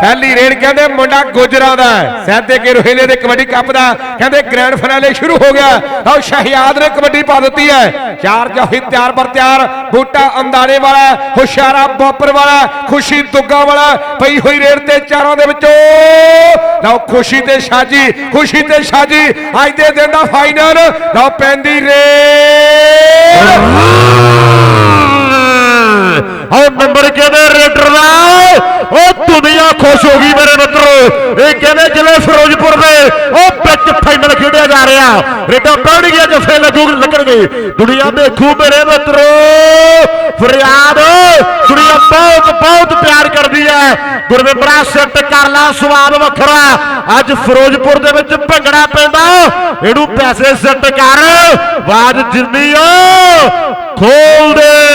ਪਹਿਲੀ ਰੇਡ ਕਹਿੰਦੇ ਮੁੰਡਾ ਗੁਜਰਾਂ ਦਾ ਹੈ। ਕੇ ਰੋਹਿਲੇ ਦੇ ਕਬੱਡੀ ਕੱਪ ਦਾ ਕਹਿੰਦੇ ਗ੍ਰੈਂਡ ਫਾਈਨਲ ਸ਼ੁਰੂ ਹੋ ਗਿਆ। ਆਓ ਸ਼ਹਿਆਦ ਨੇ ਕਬੱਡੀ ਪਾ ਦਿੱਤੀ ਹੈ। ਚਾਰ ਜੋਹੀ ਤਿਆਰ ਪਰ ਤਿਆਰ। ਬੂਟਾ ਅੰਦਾਰੇ ਵਾਲਾ ਹੁਸ਼ਿਆਰਾ ਬੋਪਰ ਵਾਲਾ ਖੁਸ਼ੀ ਦੁੱਗਾ ਵਾਲਾ ਪਈ ਹੋਈ ਰੇਡ ਤੇ ਚਾਰਾਂ ਦੇ ਵਿੱਚੋਂ ਲਓ ਖੁਸ਼ੀ ਤੇ ਸਾਜੀ, ਖੁਸ਼ੀ ਤੇ ਸਾਜੀ। ਅੱਜ ਦੇ ਦਿਨ ਦਾ ਫਾਈਨਲ ਲਓ ਪੈਂਦੀ ਰੇਡ। ਆਹ ਨੰਬਰ ਕਹਿੰਦੇ ਰੇਡਰ ਦਾ ਉਹ ਦੁਨੀਆ ਖੁਸ਼ ਹੋ ਗਈ ਮੇਰੇ ਮਿੱਤਰੋ। ਇਹ ਕਹਿੰਦੇ ਜ਼ਿਲ੍ਹੇ ਫਿਰੋਜ਼ਪੁਰ ਦੇ। ਉਹ ਵਿੱਚ ਫਾਈਨਲ ਖੇਡਿਆ ਜਾ ਰਿਹਾ। ਰੇਡਾਂ ਪੈਣ ਗਿਆ ਲੱਗੂ ਲੱਗਣਗੇ। ਦੁਨੀਆ ਦੇਖੂ ਮੇਰੇ ਮਿੱਤਰੋ। ਫਰਿਆਦ। ਦੁਨੀਆ ਬਹੁਤ ਬਹੁਤ ਪਿਆਰ ਕਰਦੀ ਹੈ। ਗੁਰਵਿੰਦਰਾ ਸੈੱਟ ਕਰ ਲਾ ਸਵਾਦ ਵੱਖਰਾ। ਅੱਜ ਫਿਰੋਜ਼ਪੁਰ ਦੇ ਵਿੱਚ ਭੰਗੜਾ ਪੈਂਦਾ। ਇਹਨੂੰ ਪੈਸੇ ਸੈੱਟ ਕਰ। ਆਵਾਜ਼ ਜਿੰਨੀ ਓ ਖੋਲ ਦੇ।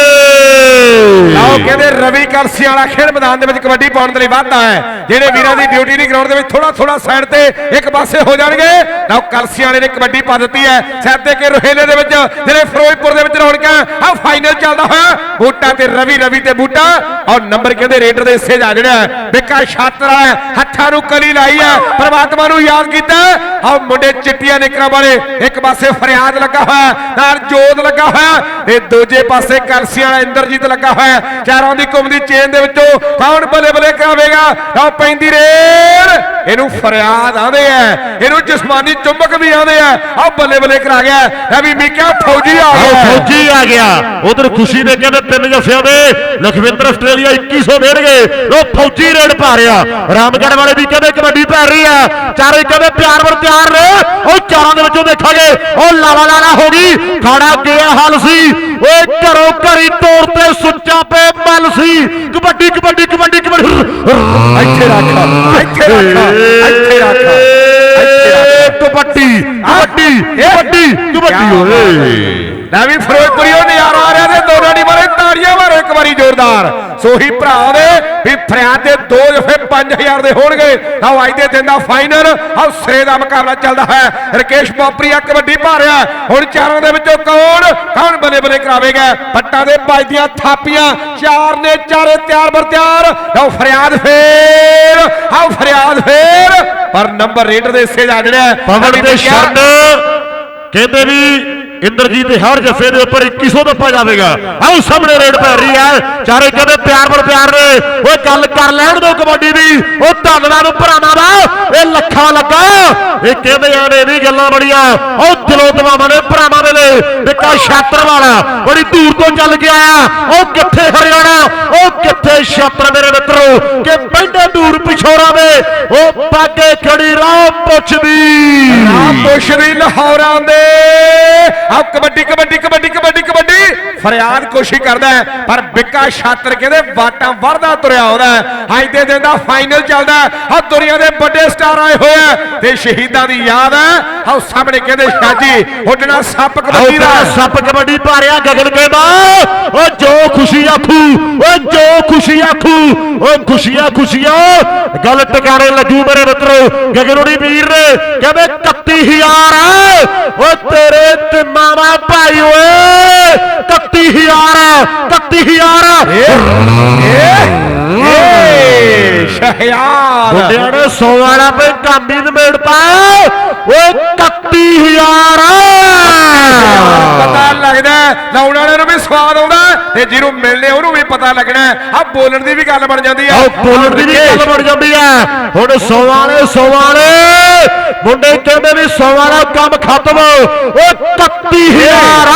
ਲਓ ਕਹਿੰਦੇ ਰਵੀ ਕਲਸੀ ਵਾਲਾ ਖੇਡ ਮੈਦਾਨ ਦੇ ਵਿੱਚ ਕਬੱਡੀ ਪਾਉਣ ਦੇ ਲਈ ਵਾਧਾ ਹੈ। ਜਿਹੜੇ ਵੀਰਾਂ ਦੀ ਡਿਊਟੀ ਦੀ ਗਰਾਊਂਡ ਦੇ ਵਿੱਚ ਥੋੜਾ ਥੋੜਾ ਸਾਈਡ ਤੇ ਇੱਕ ਪਾਸੇ ਹੋ ਜਾਣਗੇ। ਲਓ ਕਲਸੀ ਵਾਲੇ ਨੇ ਕਬੱਡੀ ਪਾ ਦਿੱਤੀ ਹੈ। ਸੈਦੇ ਕੇ ਰੋਹੇਲੇ ਦੇ ਵਿੱਚ ਜਿਹੜੇ ਫਿਰੋਜ਼ਪੁਰ ਦੇ ਵਿੱਚ ਰੌਣਕਾਂ ਆ ਫਾਈਨਲ ਚੱਲਦਾ ਹੋਇਆ। ਬੂਟਾ ਤੇ ਰਵੀ ਰਵੀ ਤੇ ਬੂਟਾ। ਔਰ ਨੰਬਰ ਕਹਿੰਦੇ ਰੇਡਰ ਦੇ ਹਿੱਸੇ ਜਾ ਜਿਹੜਾ ਬਿੱਕਾ ਛਾਤਰਾ ਹੈ ਹੱਥਾਂ ਨੂੰ ਕਲੀ ਲਾਈ ਹੈ ਪ੍ਰਮਾਤਮਾ ਨੂੰ ਯਾਦ ਕੀਤਾ ਆ ਮੁੰਡੇ ਚਿੱਟੀਆਂ ਨਿਕਰਾਂ ਵਾਲੇ ਇੱਕ ਪਾਸੇ ਫਰਿਆਦ ਲੱਗਾ ਹੋਇਆ ਨਾਲ ਜੋਤ ਲੱਗਾ ਹੋਇਆ। ਤੇ ਦੂਜੇ ਪਾਸੇ ਕਲਸੀ ਵਾਲਾ ਇੰਦਰਜੀਤ ਲੱਗਾ ਹੋਇਆ ਚਾਰਾਂ ਦੀ ਕੁੰਮ ਦੀ ਚੇਨ ਦੇ ਵਿੱਚੋਂ ਕੌਣ ਬੱਲੇ ਬੱਲੇ ਕਰਾਵੇਗਾ ਲਓ ਪੈਂਦੀ ਰੇਡ ਇਹਨੂੰ ਫਰਿਆਦ ਆਂਦੇ ਆ। ਇਹਨੂੰ ਜਿਸਮਾਨੀ ਚੁੰਬਕ ਵੀ ਆਂਦੇ ਆ। ਆ ਬੱਲੇ ਬੱਲੇ ਕਰਾ ਗਿਆ ਇਹ ਵੀ ਮੀਕਾ ਫੌਜੀ ਆ ਗਿਆ ਫੌਜੀ ਆ ਗਿਆ। ਉਧਰ ਖੁਸ਼ੀ ਦੇ ਕਹਿੰਦੇ ਤਿੰਨ ਜਫਿਆਂ ਦੇ ਲਖਵਿੰਦਰ ਆਸਟ੍ਰੇਲੀਆ 2100 ਦੇਣਗੇ। ਉਹ ਫੌਜੀ ਰੇਡ ਪਾ ਰਿਹਾ। ਰਾਮਗੜ੍ਹ ਵਾਲੇ ਵੀ ਕਹਿੰਦੇ ਕਬੱਡੀ ਪੈ ਰਹੀ ਆ। ਚਾਰੇ ਕਹਿੰਦੇ ਪਿਆਰ ਵਰ ਪਿਆਰ ਨੇ। ਉਹ ਚਾਰਾਂ ਦੇ ਵਿੱਚੋਂ ਦੇਖਾਂਗੇ। ਉਹ ਲਾਲਾ ਲਾਲਾ ਹੋ ਗਈ। ਖਾੜਾ ਗਿਆ ਹਲ ਸੀ। ਓਏ ਘਰੋਂ ਘਰੀ ਤੋੜ ਤੇ ਸੁੱਚਾ ਪੇ ਮਲ ਸੀ। ਕਬੱਡੀ ਕਬੱਡੀ ਕਬੱਡੀ ਕਬੱਡੀ। ਇੱਥੇ ਰੱਖ ਇੱਥੇ ਰੱਖ ਇੱਥੇ ਰੱਖ ਇੱਥੇ ਰੱਖ। ਕਬੱਡੀ ਕਬੱਡੀ ਕਬੱਡੀ ਕਬੱਡੀ ਓਏ ਲੈ ਵੀ ਫਿਰੋਜ਼ਪੁਰੀਓ ਨਜ਼ਾਰਾ ਆ ਰਿਹਾ ਤੇ ਦੋਨਾਂ ਦੀ ਮਾਰੇ ਤਾੜੀਆਂ ਮਾਰੋ ਇੱਕ ਵਾਰੀ ਜ਼ੋਰਦਾਰ। ਸੋਹੀ ਭਰਾ ਦੇ ਵੀ ਫਰਿਆਦ ਦੇ ਦੋ ਜਫੇ 5000 ਦੇ ਹੋਣਗੇ। ਆਓ ਅੱਜ ਦੇ ਦਿਨ ਦਾ ਫਾਈਨਲ ਆਓ ਸਿਰੇ ਦਾ ਮੁਕਾਬਲਾ ਚੱਲਦਾ ਹੈ। ਰਕੇਸ਼ ਬਾਪਰੀਆ ਕਬੱਡੀ ਰਿਹਾ। ਹੁਣ ਚਾਰਾਂ ਦੇ ਵਿੱਚੋਂ ਕੌਣ ਕੌਣ ਬਲੇ ਬਲੇ ਕਰਾਵੇਗਾ? ਪੱਟਾਂ ਦੇ ਵੱਜਦੀਆਂ ਥਾਪੀਆਂ। ਚਾਰ ਨੇ ਚਾਰੇ ਤਿਆਰ ਬਰ ਤਿਆਰ। ਆਓ ਫਰਿਆਦ ਫੇਰ। ਆਓ ਫਰਿਆਦ ਫੇਰ। ਪਰ ਨੰਬਰ ਰੇਡਰ ਦੇ ਹਿੱਸੇ ਜਾ ਜਿਹੜਾ ਪਵਨ ਦੇ ਸ਼ਰਨ। ਕਹਿੰਦੇ ਵੀ ਇੰਦਰਜੀਤ ਦੇ ਹਰ ਜਫੇ ਦੇ ਉੱਪਰ 2100 ਦੱਪਾ ਜਾਵੇਗਾ। ਆਓ ਸਾਹਮਣੇ ਰੇਡ ਪੈ ਰਹੀ ਹੈ। ਚਾਰੇ ਕਹਿੰਦੇ ਪਿਆਰ ਬਰ ਪਿਆਰ ਨੇ। ਓਏ ਗੱਲ ਕਰ ਲੈਣ ਦੋ ਕਬੱਡੀ ਦੀ। ਉਹ ਧੰਨਵਾਦ ਭਰਾਵਾਂ ਦਾ ਇਹ ਲੱਖਾਂ ਲੱਗਾ। ਇਹ ਕਹਿੰਦੇ ਆ ਨੇ ਵੀ ਗੱਲਾਂ ਬੜੀਆਂ। ਉਹ ਦਿਲੋਂ ਦਵਾਵਾਂ ਨੇ, ਭਰਾਵਾਂ ਦੇ ਲਈ ਨਿੱਕਾ ਛਾਤਰ ਵਾਲਾ ਬੜੀ ਦੂਰ ਤੋਂ ਚੱਲ ਕੇ ਆਇਆ। ਉਹ ਕਿੱਥੇ ਹਰਿਆਣਾ? ਉਹ ਕਿੱਥੇ ਛਾਤਰ ਮੇਰੇ ਕਿ ਪੈਂਦੇ ਦੂਰ ਪਿਛੋੜਾ ਵੇ ਉਹ ਪਾਗੇ ਖੜੀ ਰਾਹ ਪੁੱਛਦੀ। ਆਪ ਪੁੱਛਦੀ ਲਾਹੌਰਾਂ ਦੇ। ਆ ਕਬੱਡੀ ਕਬੱਡੀ ਕਬੱਡੀ ਕਬੱਡੀ ਕਬੱਡੀ। ਫਰਿਆਦ ਕੋਸ਼ਿਸ਼ ਕਰਦਾ ਪਰ ਬਿੱਕਾ ਛਾਤਰ ਕਹਿੰਦੇ ਵਾਟਾਂ ਵਰਦਾ ਤੁਰਿਆ ਆਉਂਦਾ। ਅੱਜ ਦੇ ਦਿਨ ਦਾ ਫਾਈਨਲ ਚੱਲਦਾ ਆ ਦੁਨੀਆ ਦੇ ਵੱਡੇ ਸਟਾਰ ਆਏ ਹੋਏ ਆ ਤੇ ਸ਼ਹੀਦਾਂ ਦੀ ਯਾਦ ਹੈ। ਆਓ ਸਾਹਮਣੇ ਕਹਿੰਦੇ ਸ਼ਾਜੀ ਉੱਡਣਾ ਸੱਪ ਕਬੱਡੀ ਦਾ ਸੱਪ ਕਬੱਡੀ ਭਾਰਿਆ ਗਗਨ ਕਹਿੰਦਾ ਓ ਜੋ ਖੁਸ਼ੀ ਆਖੂ ਓ ਜੋ ਖੁਸ਼ੀ ਆਖੂ ਓ ਖੁਸ਼ੀਆਂ ਖੁਸ਼ੀਆਂ। ਗੱਲ ਟਿਕਾਣੇ ਲੱਗੂ ਮੇਰੇ ਮਿੱਤਰੋ ਗਗਨੋੜੀ ਵੀਰ ਨੇ ਕਹਿੰਦੇ 31000 ਓ ਤੇਰੇ ਤੇ ਮਾਵਾ ਭਾਈ ਓਏ 31000 31000 ਏ ਸ਼ਹਿਆਦ ਮੁੰਡਿਆਂ ਨੇ 100 ਵਾਲਾ ਪੇ ਕਾਮੀ ਨਮੇੜ ਪਾ ਓਏ 31000 ਪਤਾ ਲੱਗਦਾ ਹੈ, ਲਾਉਣ ਵਾਲੇ ਨੂੰ ਵੀ ਸਵਾਦ ਆਉਂਦਾ। ਤੇ ਜਿਹਨੂੰ ਮਿਲਨੇ ਉਹਨੂੰ ਵੀ ਪਤਾ ਲੱਗਣਾ ਆ ਬੋਲਣ ਦੀ ਵੀ ਗੱਲ ਬਣ ਜਾਂਦੀ ਆ। ਆਹ ਬੋਲਣ ਦੀ ਵੀ ਗੱਲ ਬਣ ਜਾਂਦੀ ਆ। ਹੁਣ 100 ਵਾਲੇ 100 ਵਾਲੇ ਮੁੰਡੇ ਕਹਿੰਦੇ ਵੀ 100 ਵਾਲਾ ਕੰਮ ਖਤਮ ਓ 31000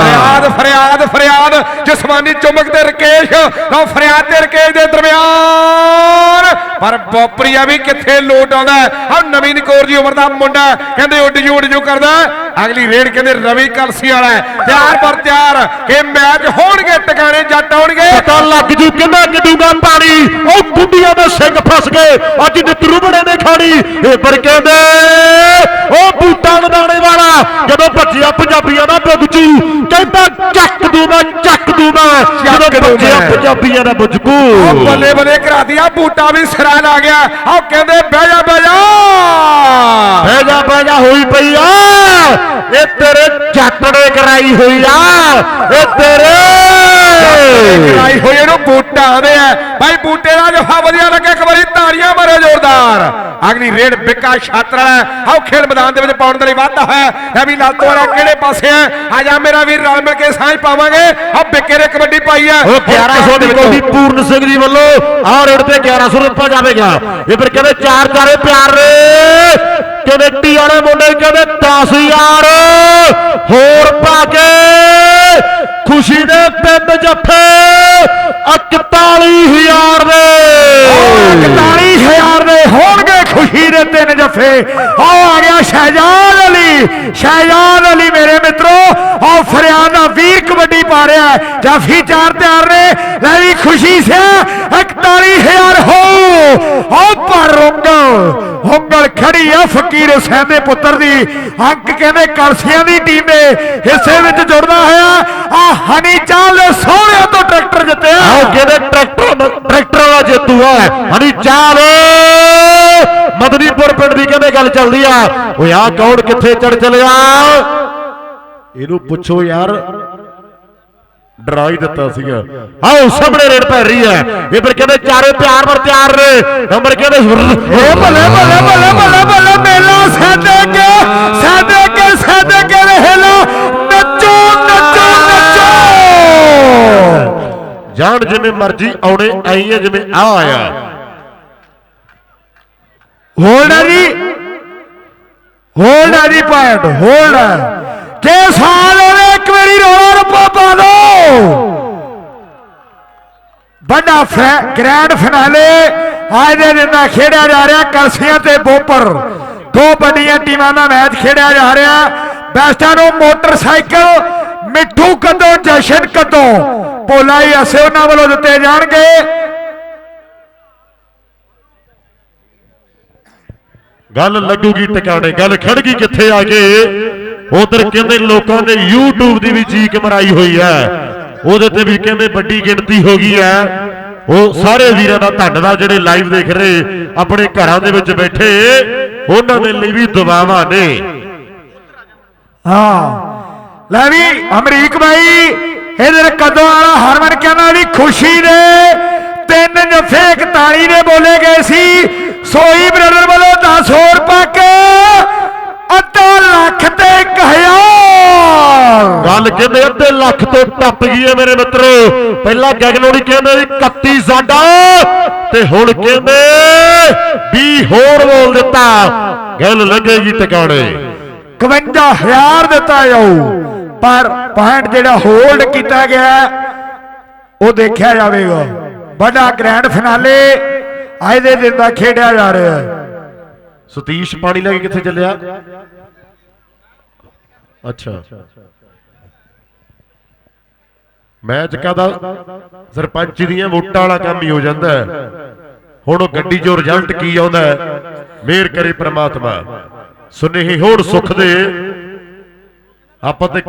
ਫਰਿਆਦ ਫਰਿਆਦ ਫਰਿਆਦ। ਜਸਮਾਨੀ ਚੁੰਮਕ ਤੇ ਰਕੇਸ਼ ਲਓ ਫਰਿਆਦ ਤੇ ਰਕੇਸ਼ ਦੇ ਦਰਮਿਆਨ। ਪਰ ਬੋਪਰੀਆ ਵੀ ਕਿੱਥੇ ਲੋਟ ਆਉਂਦਾ ਆ ਨਵੀਨ ਕੌਰ ਜੀ ਉਮਰ ਦਾ ਮੁੰਡਾ ਕਹਿੰਦੇ ਉੱਡ ਜੂ ਉੱਡ ਜੂ ਕਰਦਾ ਅਗਲੀ ਰੇਡ ਕਹਿੰਦੇ ਰਵੀ ਕਲਸੀ ਵਾਲਾ ਤਿਆਰ ਪਰ ਤਿਆਰ ਇਹ ਮੈਚ ਹੋਣਗੇ, ਟਿਕਾਣੇ ਜੱਟ ਆਉਣਗੇ। ਪਤਾ ਲੱਗ ਜੂ ਕਿੰਨਾ ਕਿਦੂਗਾ ਪਾਣੀ। ਉਹ ਗੁੱਡੀਆਂ ਦੇ ਸਿੰਘ ਫਸ ਗਏ। ਅੱਜ ਨਿਤਰੂ ਬੜੇ ਨੇ ਖਾਣੀ ਇਹ ਪਰ ਕਹਿੰਦੇ, ਉਹ ਬੂਟਾ ਲਦਾਣੇ ਵਾਲਾ। ਜਦੋਂ ਭੱਜਿਆ ਪੰਜਾਬੀਆਂ ਦਾ ਬੁਗਚੂ ਕਹਿੰਦਾ, ਚੱਕ ਦੂ ਮੈਂ ਚੱਕ ਦੂ ਮੈਂ ਜਦੋਂ ਦੂੰ ਬੱਚਿਆਂ। ਪੰਜਾਬੀਆਂ ਦਾ ਬੁਝਕੂ ਉਹ ਬੱਲੇ ਬੱਲੇ ਕਰਾ ਦਿਆ ਬੂਟਾ ਵੀ ਸਿਰਾ ਲਾ ਗਿਆ। ਉਹ ਕਹਿੰਦੇ ਬਹਿ ਜਾ ਬਹਿ ਜਾ! ਬਹਿ ਜਾ ਬਹਿ ਜਾ ਹੋਈ ਪਈ ਆ। ਇਹ ਤੇਰੇ ਜੱਟ ਨੇ ਕਰਾਈ ਹੋਈ ਆ। ਇਹ ਤੇਰੇ ਕਰਾਈ ਹੋਈ ਇਹਨੂੰ ਬੂਟਾ ਆਦੇ ਆ। ਭਾਈ ਬੂਟੇ ਦਾ ਜਫਾ 4 ਅਗਨੀ ਰੇਡ ਬਿੱਕਾ ਛਾਤਰਾ ਆਓ ਖੇਡ ਮੈਦਾਨ ਦੇ ਵਿੱਚ ਪਾਉਣ ਦੇ ਲਈ ਵਾਧਾ ਹੋਇਆ ਹੈ। ਵੀ ਨਾਲ ਤੋੜਾ ਕਿਹੜੇ ਪਾਸੇ ਹੈ? ਆ ਜਾ ਮੇਰਾ ਵੀਰ ਰਲ ਮਿਲ ਕੇ ਸਾਂਝ ਪਾਵਾਂਗੇ। ਆ ਬਿੱਕੇ ਨੇ ਕਬੱਡੀ ਪਾਈ ਹੈ। 1100 ਦੇ ਵਿੱਚ ਪੂਰਨ ਸਿੰਘ ਜੀ ਵੱਲੋਂ ਆ ਰੇਡ ਤੇ 1100 ਰੁਪਏ ਜਾਵੇਗਾ। ਇਹ ਫਿਰ ਕਹਿੰਦੇ ਚਾਰ ਚਾਰੇ ਪਿਆਰ ਰੇ ਕਮੇਟੀ ਵਾਲੇ ਮੁੰਡੇ ਕਹਿੰਦੇ 10000 ਹੋਰ ਪਾ ਕੇ ਖੁਸ਼ੀ ਦੇ ਪਿੰਡ ਜੱਫੇ। 41000 ਦੇ। ਦੇ ਆ ਆ ਗਿਆ ਸ਼ਹਿਜਾਦ ਅਲੀ। ਸ਼ਹਿਜਾਦ ਅਲੀ ਮੇਰੇ ਮਿੱਤਰੋ ਆ ਫਰਿਆਦ ਵੀਰ ਕਬੱਡੀ ਪਾ ਰਿਹਾ ਜਾਫੀ ਚਾਰ ਤਿਆਰ ਨੇ। ਲੈ ਵੀ ਖੁਸ਼ੀ ਸੇ 41000 ਹੋ। ਆ ਪਰ ਉਂਗਲ ਉਂਗਲ ਖੜੀ ਆ ਫਕੀਰ ਹੁਸੈਨ ਦੇ ਪੁੱਤਰ ਦੀ। ਅੰਕ ਕਹਿੰਦੇ ਕਲਸੀਆਂ ਦੀ ਟੀਮ ਦੇ ਹਿੱਸੇ ਵਿੱਚ ਜੁੜਦਾ ਹੋਇਆ। ਆ ਹਨੀ ਚਾਲ ਦੇ ਸੋਹਣਿਆਂ ਤੋਂ ਟਰੈਕਟਰ ਜਿੱਤਿਆ। ਆਓ ਕਹਿੰਦੇ ਟਰੈਕਟਰ ਟਰੈਕਟਰ ਦਾ ਜੇਤੂ ਆ? ਹਣੀ ਚਾਲ। ਗੱਲ ਚੱਲਦੀ ਆ। ਓਏ ਆ ਕੌਣ ਕਿੱਥੇ ਚੜ ਚਲਿਆ? ਇਹਨੂੰ ਪੁੱਛੋ ਯਾਰ। ਡਰਾ ਹੀ ਦਿੱਤਾ ਸੀਗਾ। ਆਓ ਸਾਹਮਣੇ ਰੇਡ ਪੈ ਰਹੀ ਹੈ। ਇਹ ਫਿਰ ਕਹਿੰਦੇ ਚਾਰੇ ਪਿਆਰ ਪਰ ਤਿਆਰ ਨੇ। ਨੰਬਰ ਕਹਿੰਦੇ ਓ ਬੱਲੇ ਬੱਲੇ ਬੱਲੇ ਬੱਲੇ ਬੱਲੇ ਮੇਲਾ ਸਾਦੇ ਕੇ ਸਾਦੇ ਕੇ ਸਾਦੇ ਕੇ ਰਹਿਲਾ। ਨੱਚੋ ਨੱਚੋ ਨੱਚੋ। ਜਾਣ ਜਿਵੇਂ ਮਰਜ਼ੀ ਆਉਣੇ ਆਈ ਹੈ ਜਿਵੇਂ ਆ ਆਇਆ। ਹੋਲਡ ਹੈ ਜੀ ਹੋਲਡ ਹੈ ਜੀ ਪੁਆਇੰਟ ਹੋਲਡ ਹੈ। ਸਾਲ ਹੋਵੇ ਇੱਕ ਵਾਰੀ ਰੋਲਾ ਰੱਪਾ ਪਾ ਦੋ। ਵੱਡਾ ਗ੍ਰੈਂਡ ਫਿਨਾਲੇ ਅੱਜ ਦੇ ਦਿਨ ਦਾ ਖੇਡਿਆ ਜਾ ਰਿਹਾ ਕਲਸੀਆਂ ਤੇ ਬੋਪਰ। ਦੋ ਵੱਡੀਆਂ ਟੀਮਾਂ ਦਾ ਮੈਚ ਖੇਡਿਆ ਜਾ ਰਿਹਾ। ਬੈਸਟਾਂ ਨੂੰ ਮੋਟਰਸਾਈਕਲ, ਮਿੱਠੂ ਕਦੋਂ, ਜਸ਼ਨ ਕਦੋਂ। ਭੋਲਾ ਹੀ ਅਸੇ ਉਹਨਾਂ ਵੱਲੋਂ ਦਿੱਤੇ ਜਾਣਗੇ। ਗੱਲ ਲੱਗੂਗੀ ਟਿਕਾਣੇ, ਗੱਲ ਖੜ ਗਈ ਕਿੱਥੇ ਆ ਕੇ? ਉਧਰ ਕਹਿੰਦੇ ਲੋਕਾਂ ਨੇ YouTube ਦੀ ਵੀ ਚੀਕ ਮਰਾਈ ਹੋਈ ਹੈ। ਉਹਦੇ ਤੇ ਵੀ ਕਹਿੰਦੇ ਵੱਡੀ ਗਿਣਤੀ ਹੋ ਗਈ ਹੈ। ਉਹ ਸਾਰੇ ਵੀਰਾਂ ਦਾ ਧੰਨਵਾਦ, ਜਿਹੜੇ ਲਾਈਵ ਦੇਖ ਰਹੇ, ਆਪਣੇ ਘਰਾਂ ਦੇ ਵਿੱਚ ਬੈਠੇ, ਉਹਨਾਂ ਦੇ ਲਈ ਵੀ ਦੁਆਵਾਂ ਨੇ। ਹਾਂ। ਲੈ ਵੀ, ਅਮਰੀਕ ਬਾਈ, ਇਹਦੇ ਕਦੋਂ ਵਾਲਾ ਹਰਮਨ ਕਹਿੰਦਾ ਵੀ ਖੁਸ਼ੀ ਦੇ ਤਿੰਨ ਜਫੇ 41 ਦੇ ਬੋਲੇ ਗਏ ਸੀ। ਸੋਈ ਬ੍ਰਦਰ ਵੱਲੋਂ 10 ਹੋਰ ਪਾ ਕੇ ਅੱਧਾ ਲੱਖ ਤੇ 1000 ਗੱਲ ਕਹਿੰਦੇ ਅੱਧੇ ਲੱਖ ਤੋਂ ਟੱਪ ਗਈ ਹੈ ਮੇਰੇ ਮਿੱਤਰੋ? ਪਹਿਲਾਂ ਗਗਨੋੜੀ ਕਹਿੰਦੇ ਵੀ 31 ਸਾਡਾ। ਤੇ ਹੁਣ ਕਹਿੰਦੇ 20 ਹੋਰ ਬੋਲ ਦਿੱਤਾ। ਗੱਲ ਲੱਗੇਗੀ ਟਿਕਾਣੇ। 51000 ਦਿੱਤਾ ਜਾਊ ਪਰ ਪੁਆਇੰਟ ਜਿਹੜਾ ਹੋਲਡ ਕੀਤਾ ਗਿਆ ਉਹ ਦੇਖਿਆ ਜਾਵੇਗਾ। ਵੱਡਾ ਗ੍ਰੈਂਡ ਫਿਨਾਲੇ ਅੱਜ ਦੇ ਦਿਨ ਦਾ ਖੇਡਿਆ ਜਾ ਰਿਹਾ ਹੈ। ਸਤੀਸ਼ ਪਾਣੀ ਲੈ ਕੇ ਕਿੱਥੇ ਚੱਲਿਆ? ਅੱਛਾ। ਮੈਚ ਕਾਦਾ ਸਰਪੰਚ ਦੀਆਂ ਵੋਟਾਂ ਵਾਲਾ ਕੰਮ ਹੀ ਹੋ ਜਾਂਦਾ ਹੈ। ਹੁਣ ਉਹ ਗੱਡੀ 'ਚੋਂ ਰਿਜ਼ਲਟ ਕੀ ਆਉਂਦਾ ਹੈ? ਮਿਹਰ ਕਰੇ ਪ੍ਰਮਾਤਮਾ। ਸੁਨੇਹੀ ਹੋਰ ਸੁਖ ਦੇ। ਆਪਾਂ ਤੇ